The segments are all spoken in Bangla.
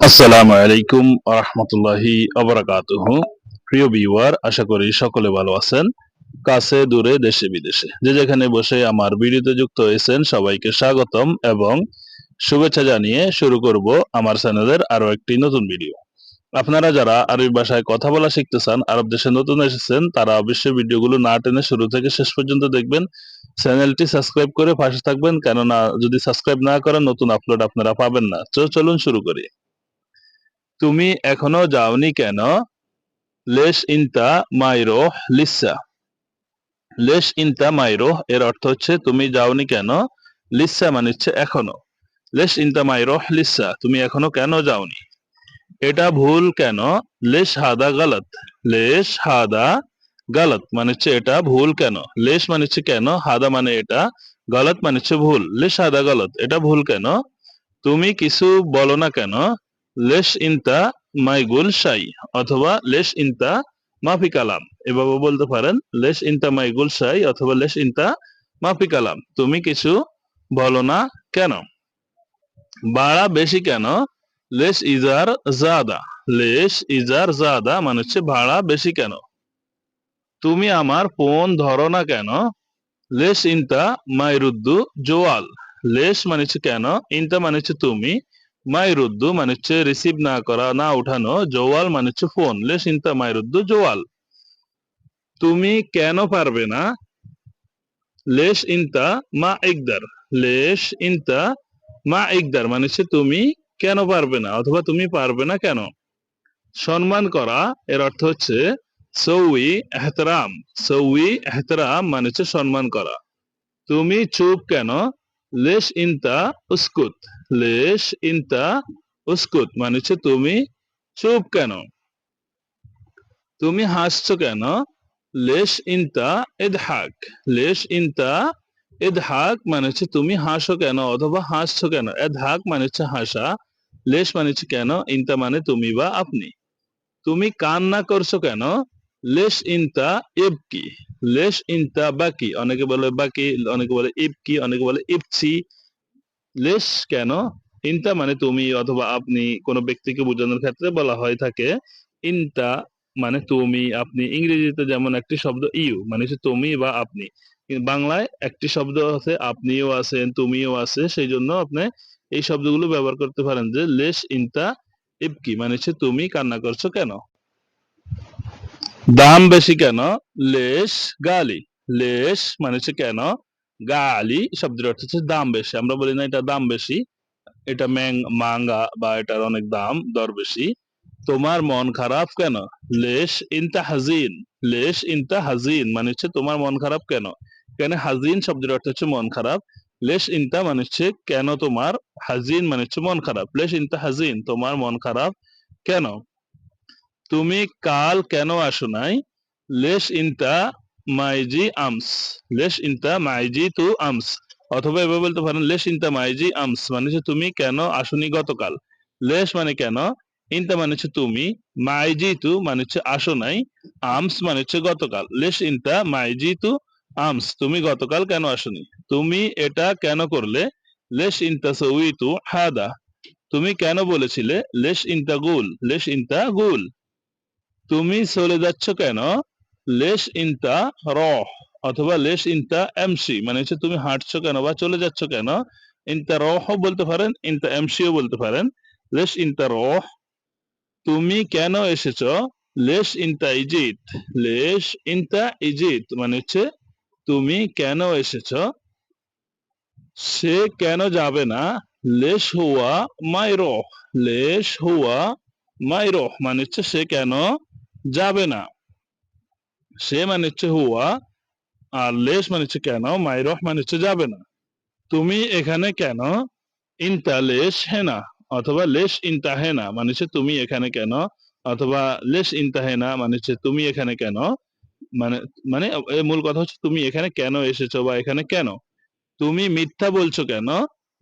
আসসালামু আলাইকুম রহমতুল্লাহি আবরাকাতুহ প্রিয় ভিউয়ার, আশা করি সকলে ভালো আছেন। কাছে, দূরে, দেশে, বিদেশে। যে যেখানে বসে আমার ভিডিওতে যুক্ত হয়েছেন, সবাইকে স্বাগতম এবং শুভেচ্ছা জানিয়ে শুরু করব আমার চ্যানেলের আরও একটি নতুন ভিডিও। আপনারা যারা আরবি ভাষায় কথা বলা শিখতে চান, আরব দেশে নতুন এসেছেন, তারা অবশ্যই ভিডিওগুলো না টেনে শুরু থেকে শেষ পর্যন্ত দেখবেন। চ্যানেলটি সাবস্ক্রাইব করে পাশে থাকবেন, কেননা যদি সাবস্ক্রাইব না করেন, নতুন আপলোড আপনারা পাবেন না। চলুন শুরু করি। তুমি এখনও যাওনি কেন? লেশ ইনতা মাইরো লিসা। লেশ ইনতা মাইরো এর অর্থ হচ্ছে তুমি যাওনি কেন? লিসা মানে হচ্ছে এখনও। লেশ ইনতা মাইরো লিসা, তুমি এখনও কেন যাওনি? এটা ভুল কেন? লেশ হাদা গালত। লেশ হাদা গালত মানে হচ্ছে এটা ভুল কেন? লেশ মানে হচ্ছে কেন? হাদা মানে এটা, গালত মানে হচ্ছে ভুল। লেশ হাদা গালত, এটা ভুল কেন? তুমি কিছু বলো না কেন? লেশ ইনতা মাইগুল শাই, অথবা লেশ ইনতা মাফি কালাম। এভাবে বলতে পারেন, লেশ ইনতা মাইগুল শাই অথবা লেশ ইনতা মাফি কালাম। তুমি কিছু বলো না কেন? বাড়া বেশি কেন? লেশ ইজার জাদা। লেশ ইজার জাদা মানে হচ্ছে ভাড়া বেশি কেন? তুমি আমার ফোন ধরো না কেন? লেশ ইনতা মাইরুদ্দু জোয়াল। লেশ মানে হচ্ছে কেন? ইনতা মানে হচ্ছে তুমি। মাইরুদ্দু মানে হচ্ছে রিসিভ না করা, না উঠানো, জোয়াল মানে হচ্ছে ফোন লেশ ইনতা মাইরুদ্দু জোয়াল। তুমি কেন পারবে না? লেশ ইনতা মা ইকদার। লেশ ইনতা মা ইকদার। মানে হচ্ছে তুমি কেন পারবে না? অথবা তুমি পারবে না কেন? সম্মান করা, এর অর্থ হচ্ছে সৌই এহতরাম। সৌই এহতরাম মানে হচ্ছে সম্মান করা। তুমি চুপ কেন? লেশ ইনতা উস্কুত, লেশ ইনতা উস্কুত মানে হচ্ছে তুমি চুপ কেন? তুমি হাসছো কেন? লেশ ইনতা ইদহাক লেশ ইনতা ইদহাক মানে হচ্ছে তুমি হাসো কেন অথবা হাসছো কেন? এদহাক মানে হচ্ছে হাসা, লেশ মানে হচ্ছে কেন? ইনতা মানে তুমি বা আপনি। তুমি কান্না করছ কেন? লেশ ইনতা ইবকি লেশ ইনতা বাকি, অনেকে বলে বাকি, অনেকে বলে ইবকি, অনেকে বলে ইবছি। লেশ কেন? ইনতা মানে তুমি অথবা আপনি কোনো ব্যক্তিকে বোঝানোর ক্ষেত্রে বলা হয় থাকে। ইনতা মানে তুমি, আপনি, ইংরেজিতে যেমন একটি শব্দ ইউ মানে হচ্ছে তুমি বা আপনি। বাংলায় একটি শব্দ আছে, আপনিও আছেন, তুমিও আছে, সেই জন্য আপনি এই শব্দগুলো ব্যবহার করতে পারেন যে লেশ ইনতা ইবকি মানে হচ্ছে তুমি কান্না করছ কেন? দাম বেশি কেন? লেশ, গালি। লেশ মানে হচ্ছে কেন? গালি শব্দের অর্থ হচ্ছে দাম বেশি। আমরা বলি না এটা দাম বেশি, এটা ম্যাং, মাঙ্গা বা এটার অনেক দাম, দর বেশি। তোমার মন খারাপ কেন? লেশ ইনতা হাজিন। লেশ ইনতা হাজিন মানে হচ্ছে তোমার মন খারাপ কেন? কেন হাজিন শব্দের অর্থ হচ্ছে মন খারাপ। লেশ ইনতা মানে হচ্ছে কেন তোমার হাজিন মানে হচ্ছে মন খারাপ। লেশ ইনতা হাজিন, তোমার মন খারাপ কেন? তুমি কাল কেন আসো নাই? লেশ ইনতা মাইজি আমস। লেশ ইনতা মাইজি তু আমস। অথবা এভাবে বলতে পারেন, লেশ ইনতা মাইজি আমস মানে তুমি কেন আসনি গতকাল। লেশ মানে কেন? ইনতা মানে হচ্ছে তুমি, মাইজি তু মানে হচ্ছে আসো নাই, আমস মানে হচ্ছে গতকাল। লেশ ইনতা মাইজি তু আমস, তুমি গতকাল কেন আসনি? তুমি এটা কেন করলে? লেশ ইনতা সউই তু হাদা। তুমি কেন বলেছিলে? লেশ ইনতা গুল, লেশ ইনতা গুল। তুমি চলে যাচ্ছ কেন? লেশ ইনতা রহ, অথবা লেশ ইনতা এমসি মানে হচ্ছে তুমি হাঁটছো কেন বা চলে যাচ্ছ কেন? ইনতা রহ বলতে পারেন, ইনতা এমসিও বলতে পারেন। লেশ ইনতা রহ, তুমি কেন এসেছ? লেশ ইনতা ইজিত, লেশ ইনতা ইজিত মানে হচ্ছে তুমি কেন এসেছ? সে কেন যাবে না? লেশ হুয়া মাইরহ লেশ হুয়া মাইরহ মানে হচ্ছে সে কেন যাবে না। সে মানে হচ্ছে হুয়া, আর লেশ মানে হচ্ছে কেন? মাইরহ মানে হচ্ছে যাবে না। তুমি এখানে কেন? ইনতা লেশ হেনা অথবা লেশ ইনতা হেনা মানে হচ্ছে তুমি এখানে কেন? অথবা লেশ ইনতা হেনা মানে হচ্ছে তুমি এখানে কেন? মানে মানে মূল কথা হচ্ছে তুমি এখানে কেন এসেছ বা এখানে কেন? তুমি মিথ্যা বলছো কেন?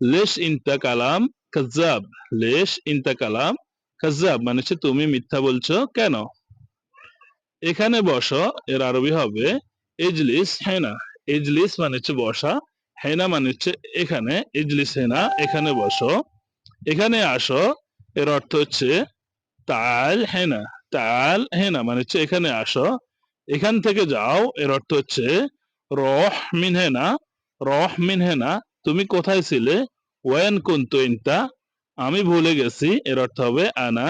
লেশ ইনতা কালাম কাজাব লেশ ইনতা কালাম কাজাব মানে হচ্ছে তুমি মিথ্যা বলছো কেন? এখানে বসো, এর আরবি হবে ইজলিস, হেনা। ইজলিস মানে হচ্ছে বসা, হেনা মানে হচ্ছে এখানে, ইজলিস, হেনা, এখানে বসো। এখানে আসো, এর অর্থ হচ্ছে তাল, হেনা। তাল, হেনা মানে হচ্ছে এখানে আসো। এখান থেকে যাও, এর অর্থ হচ্ছে রহ মিন হেনা। রহ মিন হেনা, তুমি কোথায় ছিলে? ওয়ান কুন্তু ইনতা, আমি ভুলে গেছি, এর অর্থ হবে আনা।